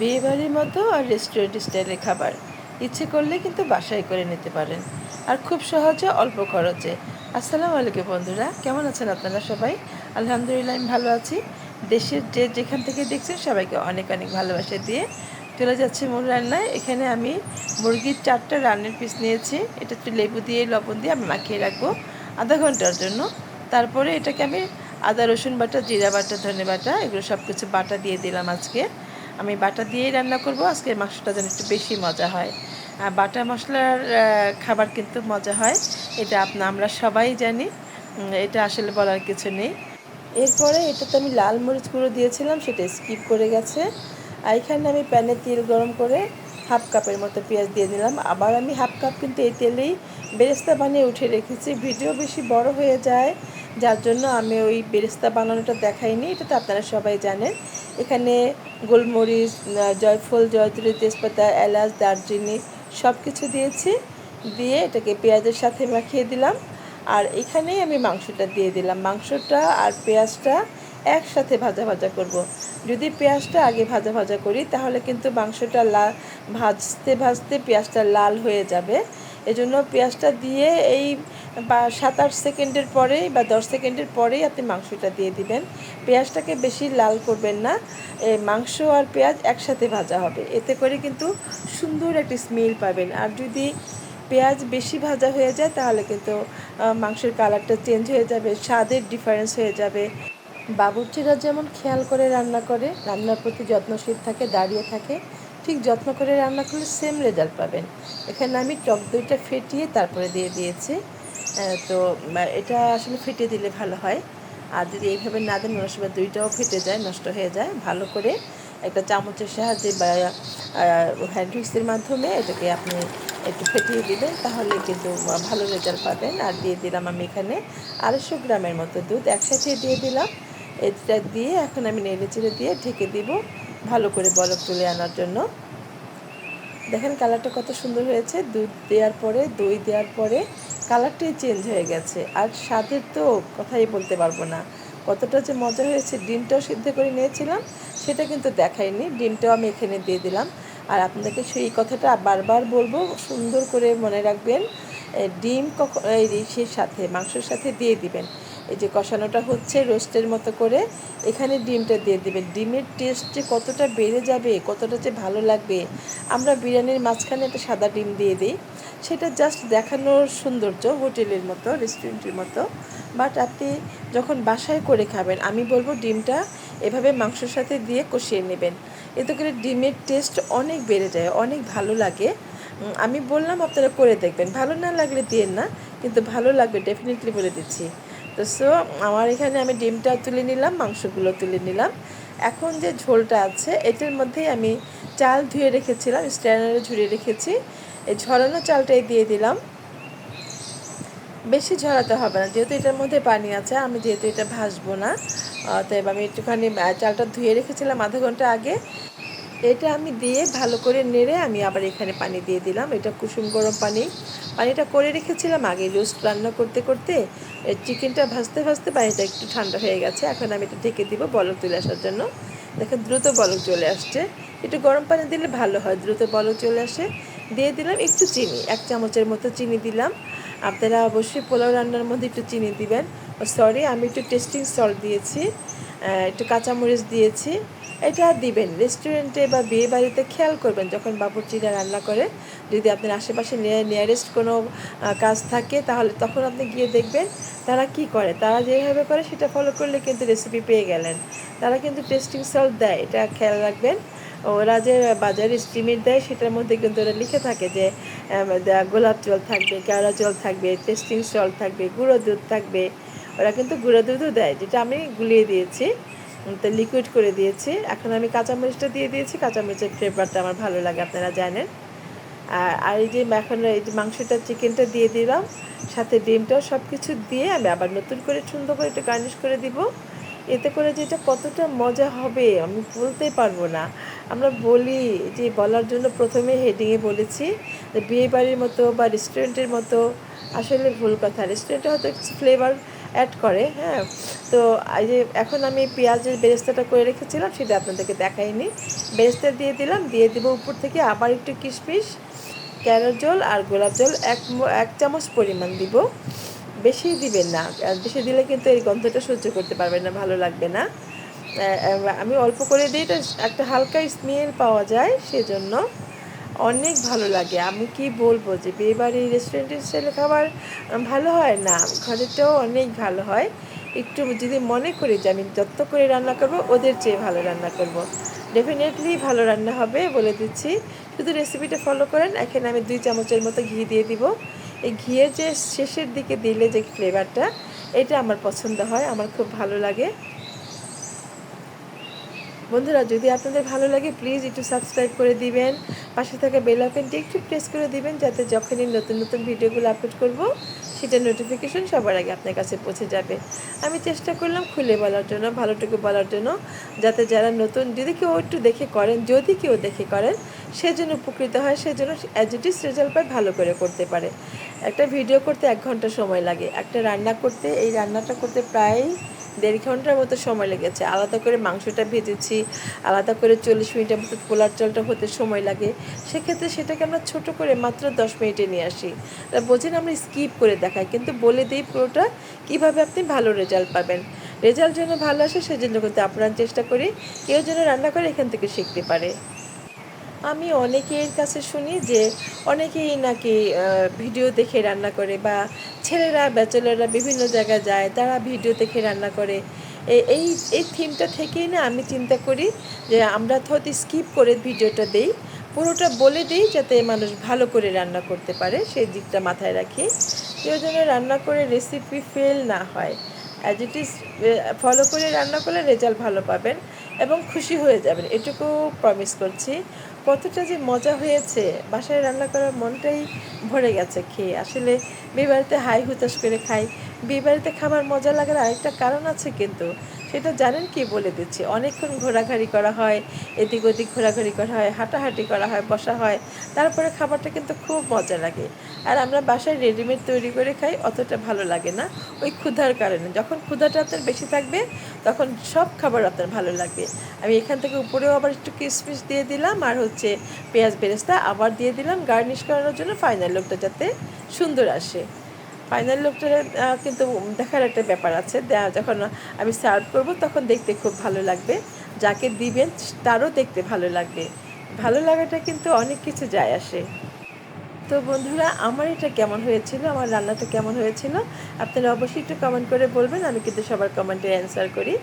বিয়েবাড়ির মতো আর রেস্টুরেন্ট স্টাইলের খাবার। ইচ্ছে করলে কিন্তু বাসায় করে নিতে পারেন। আর খুব সহজে অল্প খরচে। আসসালামু আলাইকুম বন্ধুরা, কেমন আছেন আপনারা সবাই? আলহামদুলিল্লাহ, আমি ভালো আছি। দেশের যে যেখান থেকে দেখছেন সবাইকে অনেক অনেক ভালোবাসা দিয়ে চলে যাচ্ছে মূল রান্নায়। এখানে আমি মুরগির চারটা রান্নার পিস নিয়েছি। এটা একটু লেবু দিয়ে, লবণ দিয়ে আমি মাখিয়ে রাখব আধা ঘণ্টার জন্য। তারপরে এটাকে আমি আদা, রসুন বাটা, জিরা বাটা, ধনে বাটা, এগুলো সব কিছু বাটা দিয়ে দিলাম আজকে। আমি বাটা দিয়েই রান্না করব। আজকে মাংসটা যেন একটু বেশি মজা হয়। আর বাটা মশলার খাবার কিন্তু মজা হয়। এটা আপনা, আমরা সবাই জানি। এটা আসলে বলার কিছু নেই। এরপরে এটাতে আমি লাল মরিচ গুঁড়ো দিয়েছিলাম, সেটা স্কিপ করে গেছে। আর এখানে আমি প্যানে তেল গরম করে হাফ কাপের মতো পেঁয়াজ দিয়ে দিলাম। আবার আমি হাফ কাপ কিন্তু এই তেলেই বেরেস্তা বানিয়ে উঠে রেখেছি। ভিডিও বেশি বড় হয়ে যায় যার জন্য আমি ওই বেরেস্তা বানানোটা দেখাইনি এটা তো আপনারা সবাই জানেন। এখানে গোলমরিচ জয়ফল, জয়ত্রী, তেজপাতা, এলাচ, দারচিনি সব কিছু দিয়েছি, দিয়ে এটাকে পেঁয়াজের সাথে মাখিয়ে দিলাম। আর এখানেই আমি মাংসটা দিয়ে দিলাম। মাংসটা আর পেঁয়াজটা একসাথে ভাজা ভাজা করব। যদি পেঁয়াজটা আগে ভাজা ভাজা করি, তাহলে কিন্তু মাংসটা লাল ভাজতে ভাজতে পেঁয়াজটা লাল হয়ে যাবে। এজন্য পেঁয়াজটা দিয়ে এই বা সাত আট সেকেন্ডের পরেই বা দশ সেকেন্ডের পরেই আপনি মাংসটা দিয়ে দিবেন। পেঁয়াজটাকে বেশি লাল করবেন না। মাংস আর পেঁয়াজ একসাথে ভাজা হবে। এতে করে কিন্তু সুন্দর একটি স্মেল পাবেন। আর যদি পেঁয়াজ বেশি ভাজা হয়ে যায়, তাহলে কিন্তু মাংসের কালারটা চেঞ্জ হয়ে যাবে, স্বাদের ডিফারেন্স হয়ে যাবে। বাবুর্চিরা যেমন খেয়াল করে রান্না করে, রান্নার প্রতি যত্নশীল থাকে, দাঁড়িয়ে থাকে, ঠিক যত্ন করে রান্না করলে সেম রেজাল্ট পাবেন। এখানে আমি টক দইটা ফেটিয়ে তারপরে দিয়ে দিয়েছি। তো এটা আসলে ফেটে দিলে ভালো হয়। আর যদি এইভাবে না দেন, অনেক সময় দইটাও ফেটে যায়, নষ্ট হয়ে যায়। ভালো করে একটা চামচের সাহায্যে বা হ্যান্ড উইক্সের মাধ্যমে এটাকে আপনি একটু ফেটিয়ে দিবেন, তাহলে কিন্তু ভালো রেজাল্ট পাবেন। আর দিয়ে দিলাম আমি এখানে আড়াইশো গ্রামের মতো দুধ একসাথে দিয়ে দিলাম। এটা দিয়ে এখন আমি নেড়ে চেড়ে দিয়ে ঢেকে দিব ভালো করে বরফ তুলে আনার জন্য। দেখেন কালারটা কত সুন্দর হয়েছে। দুধ দেওয়ার পরে, দই দেওয়ার পরে কালারটাই চেঞ্জ হয়ে গেছে। আর স্বাদের তো কথাই বলতে পারব না। কতটা যে মজা হয়েছে, ডিমটাও সিদ্ধ করে নিয়েছিলাম, সেটা কিন্তু দেখাইনি। ডিমটাও আমি এখানে দিয়ে দিলাম। আর আপনাদেরকে সেই কথাটা বারবার বলব, সুন্দর করে মনে রাখবেন ডিম কখন এই সাথে, মাংসের সাথে দিয়ে দিবেন। এই যে কষানোটা হচ্ছে রোস্টের মতো করে, এখানে ডিমটা দিয়ে দেবেন। ডিমের টেস্ট যে কতটা বেড়ে যাবে, কতটা যে ভালো লাগবে। আমরা বিরিয়ানির মাঝখানে একটা সাদা ডিম দিয়ে দিই। সেটা জাস্ট দেখানোর সৌন্দর্য হোটেলের মতো রেস্টুরেন্টের মতো। বাট আপনি যখন বাসায় করে খাবেন, আমি বলব ডিমটা এভাবে মাংসের সাথে দিয়ে কষিয়ে নেবেন। এতে করে ডিমের টেস্ট অনেক বেড়ে যায়, অনেক ভালো লাগে। আমি বললাম আপনারা করে দেখবেন। ভালো না লাগলে দিন না, কিন্তু ভালো লাগবে ডেফিনেটলি বলে দিচ্ছি। তো সো আমার এখানে আমি ডিমটা তুলে নিলাম, মাংসগুলো তুলে নিলাম। এখন যে ঝোলটা আছে, এটার মধ্যেই আমি চাল ধুয়ে রেখেছিলাম স্ট্যান্ডারে ঝুড়িয়ে রেখেছি। এই ঝরানো চালটাই দিয়ে দিলাম। বেশি ঝরাতে হবে না, যেহেতু এটার মধ্যে পানি আছে, আমি যেহেতু এটা ভাসবো না তাই আমি একটুখানি চালটা ধুয়ে রেখেছিলাম আধা ঘণ্টা আগে। এটা আমি দিয়ে ভালো করে নেড়ে আমি আবার এখানে পানি দিয়ে দিলাম। এটা কুসুম গরম পানি। পানিটা করে রেখেছিলাম আগে রোস্ট রান্না করতে করতে। চিকেনটা ভাজতে ভাজতে পানিটা একটু ঠান্ডা হয়ে গেছে। এখন আমি এটা ঢেকে দিব বলক তুলে আসার জন্য। দেখেন দ্রুত বলক চলে আসছে। একটু গরম পানি দিলে ভালো হয়, দ্রুত বলক চলে আসে। দিয়ে দিলাম একটু চিনি, এক চামচের মতো চিনি দিলাম। আপনারা অবশ্যই পোলাও রান্নার মধ্যে একটু চিনি দিবেন। সরি আমি একটু টেস্টিং সল্ট দিয়েছি একটু কাঁচামরিচ দিয়েছি। এটা দিবেন রেস্টুরেন্টে বা বিয়ে বাড়িতে খেয়াল করবেন, যখন বাবুর্চিরা রান্না করে। যদি আপনার আশেপাশে নিয়ারেস্ট কোনো কাজ থাকে, তাহলে তখন আপনি গিয়ে দেখবেন তারা কি করে। তারা যেভাবে করে, সেটা ফলো করলে কিন্তু রেসিপি পেয়ে গেলেন। তারা কিন্তু টেস্টিং সল্ট দেয়, এটা খেয়াল রাখবেন। ওরা যে বাজারে স্টিমের দেয়, সেটার মধ্যে কিন্তু ওরা লিখে থাকে যে গোলাপ জল থাকবে, কেওড়া জল থাকবে, টেস্টিং সল্ট থাকবে, গুঁড়ো দুধ থাকবে। ওরা কিন্তু গুঁড়ো দুধও দেয়, যেটা আমি গুলিয়ে দিয়েছি। তো লিকুইড করে দিয়েছি। এখন আমি কাঁচামরিচটা দিয়ে দিয়েছি। কাঁচামরিচের ফ্লেভারটা আমার ভালো লাগে, আপনারা জানেন। আর আর এই যে এখন এই যে মাংসটা চিকেনটা দিয়ে দিলাম, সাথে ডিমটাও সব কিছু দিয়ে আমি আবার নতুন করে সুন্দর করে একটু গার্নিশ করে দিব। এতে করে যে এটা কতটা মজা হবে, আমি বলতে পারব না। আমরা বলি যে বলার জন্য প্রথমে হেডিংয়ে বলেছি, যে বিয়ে বাড়ির মতো বা রেস্টুরেন্টের মতো আসলে ভুল কথা। রেস্টুরেন্টে হয়তো ফ্লেভার অ্যাড করে হ্যাঁ। তো যে এখন আমি পেঁয়াজের বেরেস্তাটা করে রেখেছিলাম, সেটা আপনাদেরকে দেখাইনি। বেরেস্তা দিয়ে দিলাম, দিয়ে দিব উপর থেকে আবার একটু কিশমিশ, ক্যারোট জল আর গোলাপ জল, এক এক চামচ পরিমাণ দিব। বেশি দিবেন না। বেশি দিলে কিন্তু এই গন্ধটা সহ্য করতে পারবেন না, ভালো লাগবে না। আমি অল্প করে দিই এটা একটা হালকা স্মেল পাওয়া যায়, সেজন্য অনেক ভালো লাগে। আমি কি বলব যে বিয়েবাড়ি রেস্টুরেন্টের স্টাইলে খাবার ভালো হয় না? ঘরেরটাও অনেক ভালো হয়। একটু যদি মনে করি যে আমি যত করে রান্না করব, ওদের চেয়ে ভালো রান্না করব। ডেফিনেটলি ভালো রান্না হবে বলে দিচ্ছি। শুধু রেসিপিটা ফলো করেন, এখানে আমি দুই চামচের মতো ঘি দিয়ে দিব। এই ঘিয়ের যে শেষের দিকে দিলে যে ফ্লেভারটা এটা আমার পছন্দ হয়, আমার খুব ভালো লাগে। বন্ধুরা, যদি আপনাদের ভালো লাগে প্লিজ একটু সাবস্ক্রাইব করে দিবেন। পাশে থাকা বেল আইকনটি একটু প্রেস করে দিবেন যাতে যখনই নতুন নতুন ভিডিওগুলো আপলোড করব, সেটা নোটিফিকেশন সবার আগে আপনার কাছে পৌঁছে যাবে। আমি চেষ্টা করলাম খুলে বলার জন্য, ভালোটুকু বলার জন্য, যাতে যারা নতুন যদি কেউ একটু দেখে করেন, যদি কেউ দেখে করেন সেজন্য উপকৃত হয় সেজন্য অ্যাজ ইট ইস রেজাল্ট পায়, ভালো করে করতে পারে। একটা ভিডিও করতে এক ঘণ্টা সময় লাগে। একটা রান্না করতে, এই রান্নাটা করতে প্রায় দেড় ঘণ্টার মতো সময় লেগেছে। আলাদা করে মাংসটা ভেজেছি, আলাদা করে চল্লিশ মিনিটের মতো পোলার চালটা হতে সময় লাগে। সেক্ষেত্রে সেটাকে আমরা ছোট করে মাত্র দশ মিনিটে নিয়ে আসি। বোঝেন আমরা স্কিপ করে দেখাই, কিন্তু বলে দিই পুরোটা কীভাবে আপনি ভালো রেজাল্ট পাবেন। রেজাল্ট যেন ভালো আসে, সেজন্য কিন্তু আপনার চেষ্টা করি, কেউ যেন রান্না করে এখান থেকে শিখতে পারে। আমি অনেকের কাছে শুনি যে অনেকেই নাকি ভিডিও দেখে রান্না করে বা ছেলেরা, ব্যাচেলাররা বিভিন্ন জায়গায় যায়, তারা ভিডিও দেখে রান্না করে। এই এই থিমটা থেকেই না আমি চিন্তা করি যে আমরা তো স্কিপ করে ভিডিওটা দেই, পুরোটা বলে দিই যাতে মানুষ ভালো করে রান্না করতে পারে, সেই দিকটা মাথায় রাখি। কেউ যেন রান্না করে রেসিপি ফেল না হয়। অ্যাজ ইট ইজ ফলো করে রান্না করলে রেজাল্ট ভালো পাবেন এবং খুশি হয়ে যাবেন। এটুকু প্রমিস করছি। কতটা যে মজা হয়েছে, বাসায় রান্না করার মনটাই ভরে গেছে খেয়ে। আসলে বিয়েবাড়িতে হাই হুতাশ করে খাই। বিয়েবাড়িতে খাবার মজা লাগার আরেকটা কারণ আছে কিন্তু, সেটা জানেন কি বলে দিচ্ছি, অনেকক্ষণ ঘোরাঘুরি করা হয়, এদিক ওদিক ঘোরাঘুরি করা হয়, হাঁটাহাঁটি করা হয়, বসা হয়, তারপরে খাবারটা কিন্তু খুব মজা লাগে। আর আমরা বাসায় রেডিমেড তৈরি করে খাই, অতটা ভালো লাগে না। ওই ক্ষুধার কারণে। যখন ক্ষুধাটা আপনার বেশি থাকবে, তখন সব খাবার আপনার ভালো লাগবে। আমি এখান থেকে উপরেও আবার একটু কিশমিশ দিয়ে দিলাম, আর হচ্ছে পেঁয়াজ বেরেস্তা আবার দিয়ে দিলাম গার্নিশ করানোর জন্য ফাইনাল লোকটা যাতে সুন্দর আসে। ফাইনাল লুকটা কিন্তু দেখার একটা ব্যাপার আছে। যখন আমি সার্ভ করব, তখন দেখতে খুব ভালো লাগবে। যাকে দিবেন, তারও দেখতে ভালো লাগবে। ভালো লাগাটা কিন্তু অনেক কিছু যায় আসে। তো বন্ধুরা, আমার এটা কেমন হয়েছিল? আমার রান্নাটা কেমন হয়েছিল? আপনারা অবশ্যই একটু কমেন্ট করে বলবেন, আমি কিন্তু সবার কমেন্টে অ্যান্সার করি।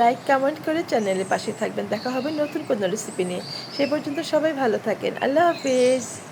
লাইক কমেন্ট করে চ্যানেলের পাশে থাকবেন। দেখা হবে নতুন কোনো রেসিপি নিয়ে। সে পর্যন্ত সবাই ভালো থাকেন। আল্লাহ হাফিজ।